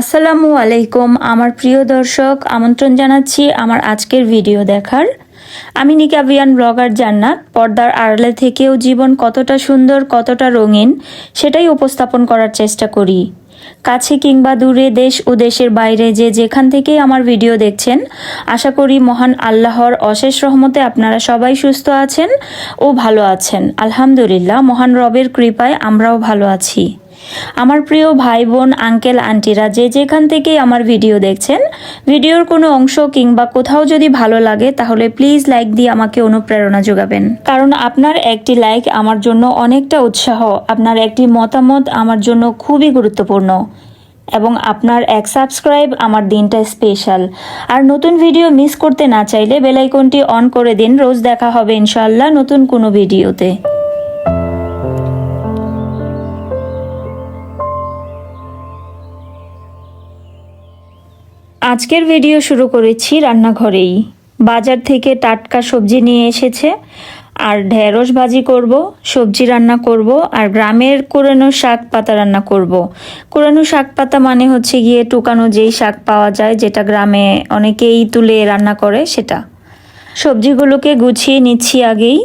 আসসালামু আলাইকুম, আমার প্রিয় দর্শক, আমন্ত্রণ জানাচ্ছি আমার আজকের ভিডিও দেখার। আমি নিকাবিয়ান ব্লগার জান্নাত, পর্দার আড়ালে থেকেও জীবন কতটা সুন্দর, কতটা রঙিন, সেটাই উপস্থাপন করার চেষ্টা করি। কাছে কিংবা দূরে, দেশ ও দেশের বাইরে যে যেখান থেকেই আমার ভিডিও দেখছেন, আশা করি মহান আল্লাহর অশেষ রহমতে আপনারা সবাই সুস্থ আছেন ও ভালো আছেন। আলহামদুলিল্লাহ, মহান রবের কৃপায় আমরাও ভালো আছি। আমার প্রিয় ভাই বোন আঙ্কেল আন্টিরা যে যেখান থেকেই আমার ভিডিও দেখছেন ভিডিওর কোনো অংশ কিংবা কোথাও যদি ভালো লাগে, তাহলে প্লিজ লাইক দিয়ে আমাকে অনুপ্রেরণা যোগাবেন। কারণ আপনার একটি লাইক আমার জন্য অনেকটা উৎসাহ, আপনার একটি মতামত আমার জন্য খুবই গুরুত্বপূর্ণ, এবং আপনার এক সাবস্ক্রাইব আমার দিনটা স্পেশাল আর নতুন ভিডিও মিস করতে না চাইলে বেলাইকনটি অন করে দিন, রোজ দেখা হবে ইনশাল্লাহ নতুন কোনো ভিডিওতে আজকের ভিডিও শুরু করেছি রান্নাঘরেই। বাজার থেকে টাটকা সবজি নিয়ে এসেছে, আর ঢেঁড়স ভাজি করব, সবজি রান্না করব, আর গ্রামের কোরানো শাক পাতা রান্না করব। কোরানো শাক পাতা মানে হচ্ছে গিয়ে টুকানো যেই শাক পাওয়া যায়, যেটা গ্রামে অনেকেই তুলে রান্না করে, সেটা। সবজিগুলোকে গুছিয়ে নিচ্ছি আগেই।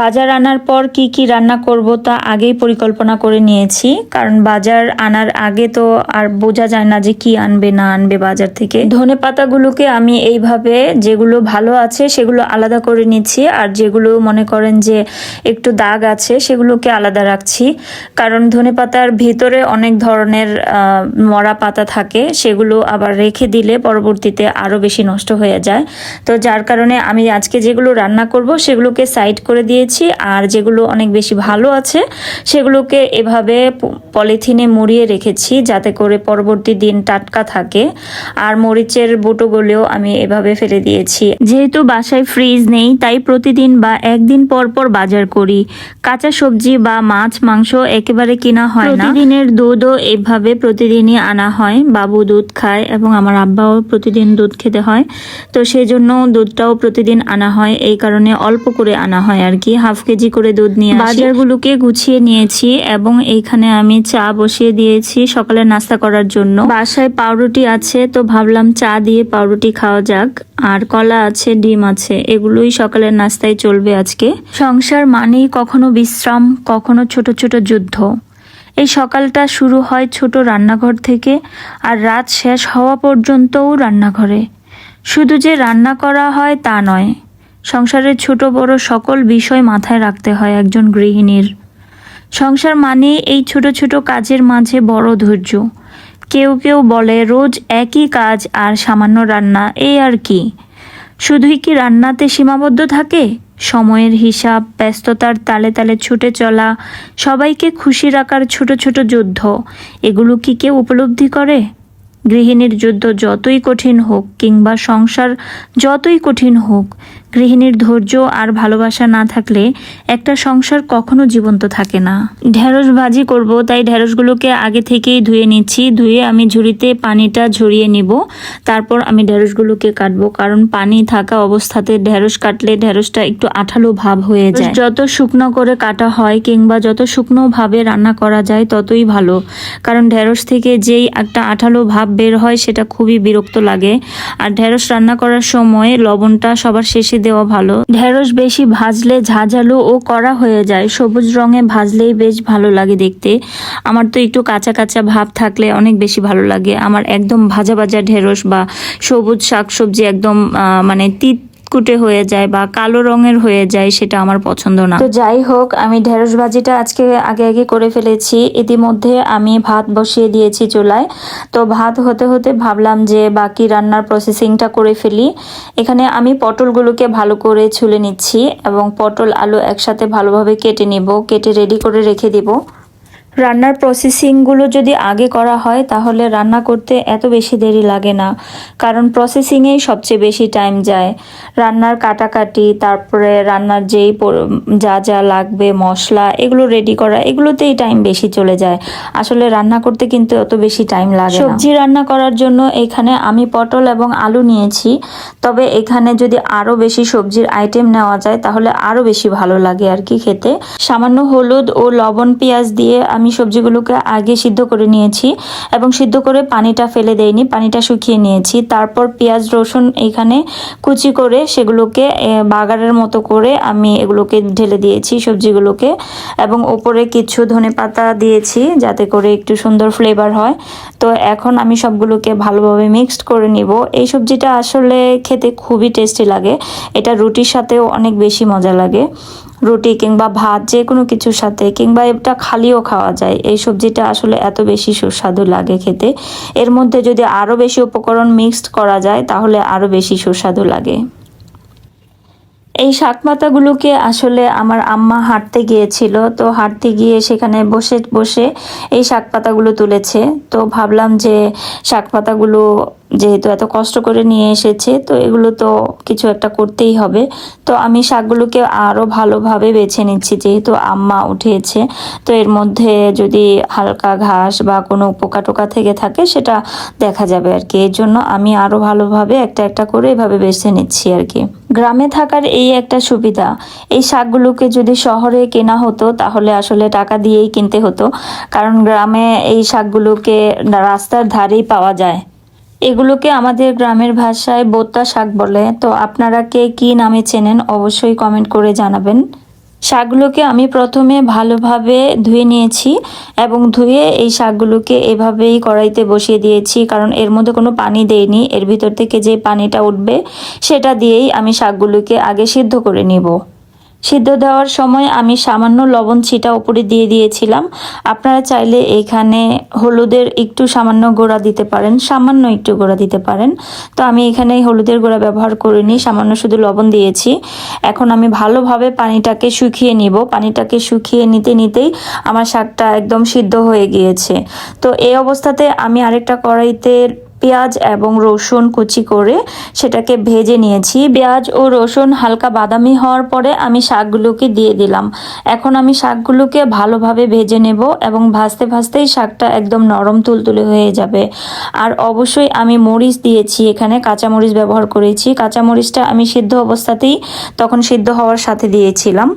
বাজার আনার পর কি কি রান্না করব তা আগেই পরিকল্পনা করে নিয়েছি। কারণ বাজার আনার আগে তো আর বোঝা যায় না যে কি আনবে, না আনবে বাজার থেকে। ধনে পাতাগুলোকে আমি এইভাবে যেগুলো ভালো আছে সেগুলো আলাদা করে নিচ্ছি। আর যেগুলো মনে করেন যে একটু দাগ আছে সেগুলোকে আলাদা রাখছি। কারণ ধনে পাতার ভিতরে অনেক ধরনের মরা পাতা থাকে। সেগুলো আবার রেখে দিলে পরবর্তীতে আরও বেশি নষ্ট হয়ে যায়। তো যার কারণে আমি আজকে যেগুলো রান্না করব সেগুলোকে সাইড করে দিয়েছি আর যেগুলো অনেক বেশি ভালো আছে, সেগুলোকে এভাবে পলিথিনে মুড়িয়ে রেখেছি যাতে করে পরবর্তী দিন টাটকা থাকে। আর মরিচের বুটোগুলোও আমি এভাবে ফেলে দিয়েছি। যেহেতু বাসায় ফ্রিজ নেই, তাই প্রতিদিন বা একদিন পর পর বাজার করি। কাঁচা সবজি বা মাছ, মাংস একেবারে কিনা হয় না। প্রতিদিনের দুধও এভাবে প্রতিদিনই আনা হয়। বাবু দুধ খায় এবং আমার আব্বাও প্রতিদিন দুধ খেতে হয়। তো সেই জন্য দুধটাও প্রতিদিন আনা হয়। এই কারণে অল্প করে আনা হয় আর কি হাফ কেজি করে দুধ নিয়ে বাজারগুলোকে গুছিয়ে নিয়েছি এবং এইখানে আমি চা বসিয়ে দিয়েছি সকালে নাস্তা করার জন্য। বাসায় পাউরুটি আছে, তো ভাবলাম চা দিয়ে পাউরুটি খাওয়া যাক। আর কলা আছে, ডিম আছে, এগুলোই সকালের নাস্তায় চলবে আজকে। সংসার মানেই কখনো বিশ্রাম, কখনো ছোট ছোট যুদ্ধ। এই সকালটা শুরু হয় ছোট রান্নাঘর থেকে, আর রাত শেষ হওয়া পর্যন্তও রান্নাঘরে। শুধু যে রান্না করা হয় তা নয় সংসারের ছোট বড় সকল বিষয় মাথায় রাখতে হয় একজন গৃহিণীর। সংসার মানে এই ছোট ছোট কাজের মাঝে বড় ধৈর্য। কেউ কেউ বলে, রোজ একই কাজ আর সামান্য রান্না এই আর কি? শুধুই কি রান্নাতে সীমাবদ্ধ থাকে? সময়ের হিসাব, ব্যস্ততার তালে তালে ছুটে চলা, সবাইকে খুশি রাখার ছোট ছোট যুদ্ধ, এগুলো কি কেউ উপলব্ধি করে? গৃহিণীর যুদ্ধ যতই কঠিন হোক কিংবা সংসার যতই কঠিন হোক গৃহিণীর ধৈর্য আর ভালোবাসা না থাকলে একটা সংসার কখনো জীবন্ত থাকে না। ঢেঁড়স ভাজি করব, তাই ঢেঁড়সগুলোকে আগে থেকেই ধুয়ে নিচ্ছি। ধুয়ে আমি ঝুড়িতে পানিটা ঝরিয়ে নিব। তারপর আমি ঢেঁড়সগুলোকে কাটবো, কারণ পানি থাকা অবস্থাতে ঢেঁড়স কাটলে ঢেঁড়সটা একটু আঠালো ভাব হয়ে যায়। যত শুকনো করে কাটা হয় কিংবা যত শুকনো ভাবে রান্না করা যায়, ততই ভালো। কারণ ঢেঁড়স থেকে যেই একটা আঠালো ভাব বের হয়, সেটা খুবই বিরক্ত লাগে। আর ঢেঁড়স রান্না করার সময় লবণটা সবার শেষে দেওয়া ভালো। ঢেঁড়স বেশি ভাজলে ঝাঁঝালো ও করা হয়ে যায়। সবুজ রঙে ভাজলেই বেশ ভালো লাগে দেখতে। আমার তো একটু কাঁচা কাঁচা ভাব থাকলে অনেক বেশি ভালো লাগে। আমার একদম ভাজা ভাজা ঢেঁড়স বা সবুজ শাকসবজি একদম মানে তিত কুটে হয়ে যায় বা কালো রঙের হয়ে যায় সেটা আমার পছন্দ না। তো যাই হোক, আমি ঢেঁড়স ভাজিটা আজকে আগে আগে করে ফেলেছি। ইতিমধ্যে আমি ভাত বসিয়ে দিয়েছি চুলায়। তো ভাত হতে হতে ভাবলাম যে বাকি রান্নার প্রসেসিংটা করে ফেলি। এখানে আমি পটলগুলোকে ভালো করে ছুলে নিচ্ছি এবং পটল আলু একসাথে ভালোভাবে কেটে নিব। কেটে রেডি করে রেখে দিব। রান্নার প্রসেসিংগুলো যদি আগে করা হয়, তাহলে রান্না করতে এত বেশি দেরি লাগে না। কারণ প্রসেসিংয়েই সবচেয়ে বেশি টাইম যায়। রান্নার কাটাকাটি, তারপরে রান্নার যেই যা যা লাগবে, মশলা, এগুলো রেডি করা, এগুলোতেই টাইম বেশি চলে যায়। আসলে রান্না করতে কিন্তু অত বেশি টাইম লাগে সবজি রান্না করার জন্য এখানে আমি পটল এবং আলু নিয়েছি। তবে এখানে যদি আরও বেশি সবজির আইটেম নেওয়া যায়, তাহলে আরও বেশি ভালো লাগে আর কি খেতে। সামান্য হলুদ ও লবণ পেঁয়াজ দিয়ে আমি আমি সবজিগুলোকে আগে সিদ্ধ করে নিয়েছি এবং সিদ্ধ করে পানিটা ফেলে দেইনি, পানিটা শুকিয়ে নিয়েছি। তারপর পেঁয়াজ, রসুন এখানে কুচি করে সেগুলোকে বাগারের মতো করে আমি এগুলোকে ঢেলে দিয়েছি সবজিগুলোকে এবং ওপরে কিছু ধনে পাতা দিয়েছি যাতে করে একটু সুন্দর ফ্লেভার হয়। তো এখন আমি সবগুলোকে ভালোভাবে মিক্সড করে নিব। এই সবজিটা আসলে খেতে খুবই টেস্টি লাগে। এটা রুটির সাথেও অনেক বেশি মজা লাগে। রুটি কিংবা ভাত যে কোনো কিছুর সাথে, কিংবা এটা খালিও খাওয়া যায়। এই সবজিটা আসলে এত বেশি সুস্বাদু লাগে খেতে। এর মধ্যে যদি আরও বেশি উপকরণ মিক্সড করা যায়, তাহলে আরও বেশি সুস্বাদু লাগে। এই শাক পাতাগুলোকে আসলে আমার আম্মা হাঁটতে গিয়েছিল, তো হাঁটতে গিয়ে সেখানে বসে বসে এই শাক পাতাগুলো তুলেছে। তো ভাবলাম যে শাক পাতাগুলো যেহেতু এত কষ্ট করে নিয়ে এসেছে, তো এগুলো তো কিছু একটা করতেই হবে। তো আমি শাকগুলোকে আরও ভালোভাবে বেছে নিচ্ছি, যেহেতু আম্মা উঠিয়েছে তো এর মধ্যে যদি হালকা ঘাস বা কোনো পোকা টোকা থেকে থাকে, সেটা দেখা যাবে আর কি। এর জন্য আমি আরও ভালোভাবে একটা একটা করে এভাবে বেছে নিচ্ছি আর কি। গ্রামে থাকার এই একটা সুবিধা, এই শাকগুলোকে যদি শহরে কেনা হতো, তাহলে আসলে টাকা দিয়েই কিনতে হতো। কারণ গ্রামে এই শাকগুলোকে রাস্তার ধারেই পাওয়া যায়। এগুলোকে আমাদের গ্রামের ভাষায় বোত্তা শাক বলে। তো আপনারা কে কী নামে চেনেন অবশ্যই কমেন্ট করে জানাবেন। শাকগুলোকে আমি প্রথমে ভালোভাবে ধুয়ে নিয়েছি এবং ধুয়ে এই শাকগুলোকে এভাবেই কড়াইতে বসিয়ে দিয়েছি, কারণ এর মধ্যে কোনো পানি দেইনি। এর ভিতর থেকে যে পানিটা উঠবে, সেটা দিয়েই আমি শাকগুলোকে আগে সিদ্ধ করে নিব। সিদ্ধ দেওয়ার সময় আমি সামান্য লবণ ছিটা উপরে দিয়ে দিয়েছিলাম। আপনারা চাইলে এখানে হলুদের একটু সামান্য গোড়া দিতে পারেন, সামান্য একটু গোড়া দিতে পারেন। তো আমি এখানে হলুদের গোড়া ব্যবহার করিনি সামান্য শুধু লবণ দিয়েছি। এখন আমি ভালোভাবে পানিটাকে শুকিয়ে নিব। পানিটাকে শুকিয়ে নিতে নিতেই আমার শাকটা একদম সিদ্ধ হয়ে গিয়েছে। তো এই অবস্থাতে আমি আরেকটা কড়াইতে পেঁয়াজ এবং রসুন কুচি করে সেটাকে ভেজে নিয়েছি। পেঁয়াজ ও রসুন হালকা বাদামি হওয়ার পরে আমি শাকগুলোকে দিয়ে দিলাম। এখন আমি শাকগুলোকে ভালোভাবে ভেজে নেব এবং ভাজতে ভাজতেই শাকটা একদম নরম তুলতুলে হয়ে যাবে। আর অবশ্যই আমি মরিচ দিয়েছি, এখানে কাঁচা মরিচ ব্যবহার করেছি। কাঁচা মরিচটা আমি সিদ্ধ অবস্থাতেই তখন সিদ্ধ হওয়ার সাথে দিয়েছিলাম।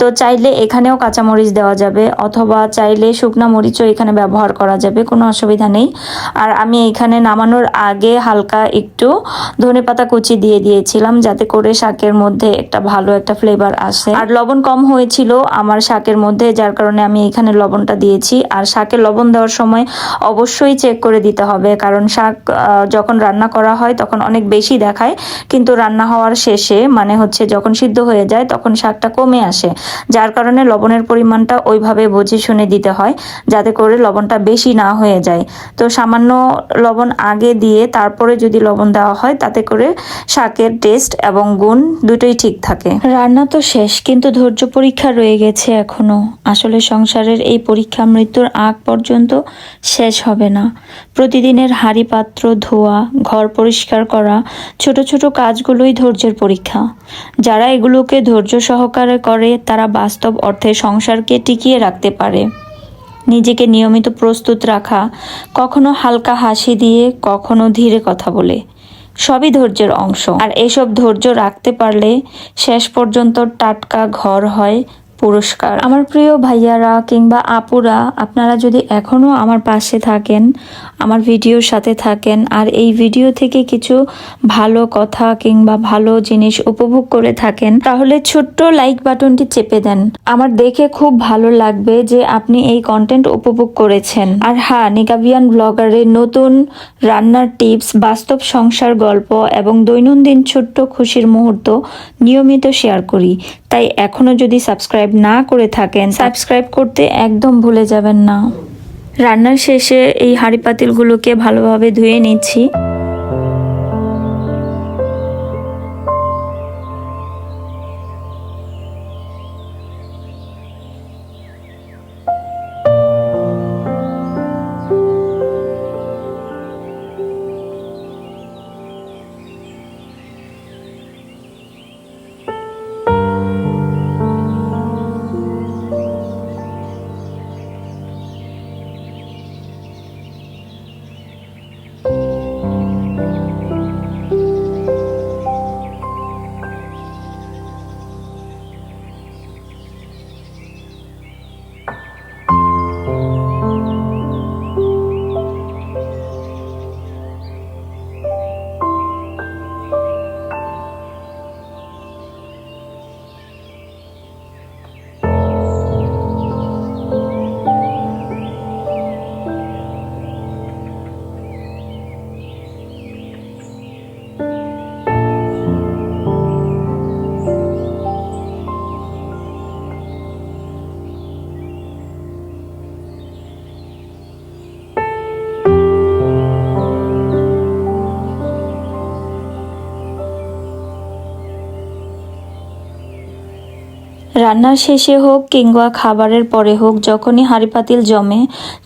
তো চাইলে এখানেও কাঁচা মরিচ দেওয়া যাবে, অথবা চাইলে শুকনো মরিচও এখানে ব্যবহার করা যাবে, কোনো অসুবিধা নেই। আর আমি এখানে নামানোর আগে হালকা একটু ধনে পাতা কুচি দিয়ে দিয়েছিলাম, যাতে করে শাকের মধ্যে একটা ভালো একটা ফ্লেভার আসে। আর লবণ কম হয়েছিল আমার শাকের মধ্যে, যার কারণে আমি এখানে লবণটা দিয়েছি। আর শাকে লবণ দেওয়ার সময় অবশ্যই চেক করে দিতে হবে, কারণ শাক যখন রান্না করা হয় তখন অনেক বেশি দেখায়, কিন্তু রান্না হওয়ার শেষে মানে হচ্ছে যখন সিদ্ধ হয়ে যায়, তখন শাকটা কমে আসে। যার কারণে লবণের পরিমাণটা ওইভাবে বুঝে শুনে দিতে হয়, যাতে করে লবণটা বেশি না হয়ে যায়। তো সামান্য লবণ আগে দিয়ে তারপরে যদি লবণ দেওয়া হয়, তাতে করে শাকের টেস্ট এবং গুণ দুটোই ঠিক থাকে। রান্না তো শেষ, কিন্তু ধৈর্য পরীক্ষা রয়ে গেছে এখনও। আসলে সংসারের এই পরীক্ষা মৃত্যুর আগ পর্যন্ত শেষ হবে না। প্রতিদিনের হাঁড়ি পাত্র ধোয়া, ঘর পরিষ্কার করা, ছোট ছোট কাজগুলোই ধৈর্যের পরীক্ষা। যারা এগুলোকে ধৈর্য সহকারে করে, তারা বাস্তব অর্থে সংসারকে টিকিয়ে রাখতে পারে। নিজেকে নিয়মিত প্রস্তুত রাখা, কখনো হালকা হাসি দিয়ে, কখনো ধীরে কথা বলে, সবই ধৈর্যের অংশ। আর এসব ধৈর্য রাখতে পারলে শেষ পর্যন্ত টাটকা ঘর হয় পুরস্কার। আমার প্রিয় ভাইয়ারা কিংবা আপুরা, আপনারা যদি এখনও আমার পাশে থাকেন, আমার ভিডিওর সাথে থাকেন, আর এই ভিডিও থেকে কিছু ভালো কথা কিংবা ভালো জিনিস উপভোগ করে থাকেন, তাহলে ছোট্ট লাইক বাটনটি চেপে দেন। আমার দেখে খুব ভালো লাগবে যে আপনি এই কন্টেন্ট উপভোগ করেছেন। আর হ্যাঁ নিকাবিয়ান ব্লগারের নতুন রান্নার টিপস বাস্তব সংসার গল্প এবং দৈনন্দিন ছোট্ট খুশির মুহূর্ত নিয়মিত শেয়ার করি। তাই এখনও যদি সাবস্ক্রাইব না করে থাকেন, সাবস্ক্রাইব করতে একদম ভুলে যাবেন না। রান্নার শেষে এই হাঁড়ি পাতিলগুলোকে ভালোভাবে ধুয়ে নিচ্ছি। রান্নার শেষে হোক কিংবা খাবারের পরে হোক, যখনই হাঁড়ি পাতিল জমে,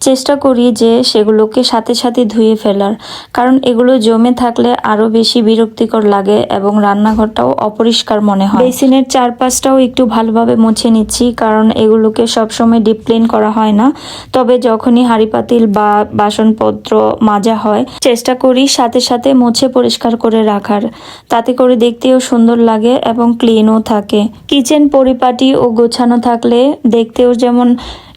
চেষ্টা করি যে সেগুলোকে সাথে সাথে ধুয়ে ফেলার। কারণ এগুলো জমে থাকলে আরও বেশি বিরক্তিকর লাগে এবং রান্নাঘরটাও অপরিষ্কার মনে হয়। বেসিনের চারপাশটাও একটু ভালোভাবে মুছে নিচ্ছি, কারণ এগুলোকে সবসময় ডিপ ক্লিন করা হয় না। তবে যখনই হাঁড়ি পাতিল বা বাসনপত্র মাজা হয়, চেষ্টা করি সাথে সাথে মুছে পরিষ্কার করে রাখার। তাতে করে দেখতেও সুন্দর লাগে এবং ক্লিনও থাকে। কিচেন পরিপাটি ও গোছানো থাকলে দেখতেও যেমন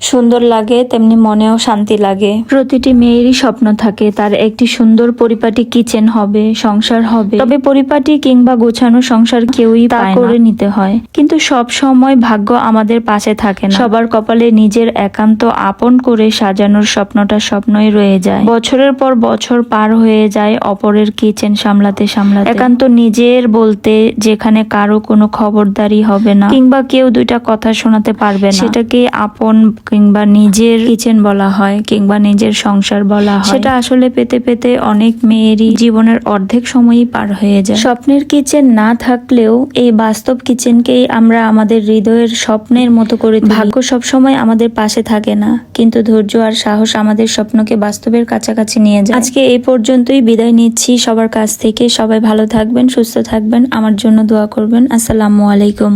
সুন্দর লাগে তেমনি মনেও শান্তি লাগে। প্রতিটি মেয়েরই স্বপ্ন থাকে তার একটি সুন্দর পরিপাটি কিচেন হবে সংসার হবে। তবে পরিপাটি কিংবা গোছানো সংসার কেউই তা করে নিতে হয়। কিন্তু সব সময় ভাগ্য আমাদের পাশে থাকে না। সবার কপালে নিজের একান্ত আপন করে সাজানোর স্বপ্নটা স্বপ্নই রয়ে যায়। বছরের পর বছর পার হয়ে যায় অপরের কিচেন সামলাতে সামলাতে। একান্ত নিজের বলতে যেখানে কারও কোনো খবরদারি হবে না কিংবা কেউ দুইটা কথা শোনাতে পারবে না। সেটাকে আপন কিংবা নিজের কিচেন বলা হয় কিংবা নিজের সংসার বলা হয়, সেটা আসলে পেতে পেতে অনেক মেয়েরই জীবনের অর্ধেক সময়ই পার হয়ে যায়। স্বপ্নের কিচেন না থাকলেও এই বাস্তব কিচেনকেই আমরা আমাদের হৃদয়ের স্বপ্নের মতো করে। ভাগ্য সবসময় আমাদের পাশে থাকে না, কিন্তু ধৈর্য আর সাহস আমাদের স্বপ্নকে বাস্তবের কাছাকাছি নিয়ে যায়। আজকে এই পর্যন্তই বিদায় নিচ্ছি। সবার কাছ থেকে সবাই ভালো থাকবেন, সুস্থ থাকবেন। আমার জন্য দোয়া করবেন। আসসালামু আলাইকুম।